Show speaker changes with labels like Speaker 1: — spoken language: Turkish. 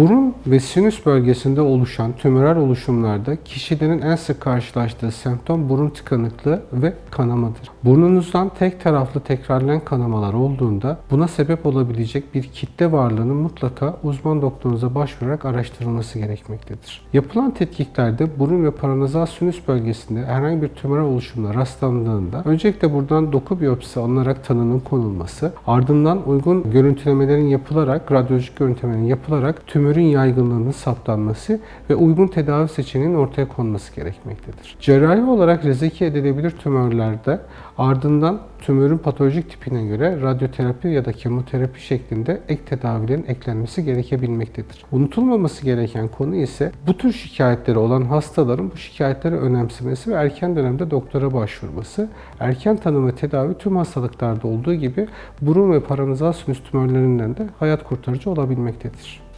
Speaker 1: Burun ve sinüs bölgesinde oluşan tümörel oluşumlarda kişilerin en sık karşılaştığı semptom burun tıkanıklığı ve kanamadır. Burnunuzdan tek taraflı tekrarlayan kanamalar olduğunda buna sebep olabilecek bir kitle varlığının mutlaka uzman doktorunuza başvurarak araştırılması gerekmektedir. Yapılan tetkiklerde burun ve paranazal sinüs bölgesinde herhangi bir tümörel oluşumla rastlandığında öncelikle buradan doku biyopsisi alınarak tanının konulması, ardından uygun görüntülemelerin yapılarak, radyolojik görüntülemelerin yapılarak tümörün yaygınlığının saptanması ve uygun tedavi seçeneğinin ortaya konması gerekmektedir. Cerrahi olarak rezeki edilebilir tümörlerde ardından tümörün patolojik tipine göre radyoterapi ya da kemoterapi şeklinde ek tedavilerin eklenmesi gerekebilmektedir. Unutulmaması gereken konu ise bu tür şikayetleri olan hastaların bu şikayetleri önemsemesi ve erken dönemde doktora başvurması. Erken tanı ve tedavi tüm hastalıklarda olduğu gibi burun ve paranızal sinüs tümörlerinden de hayat kurtarıcı olabilmektedir.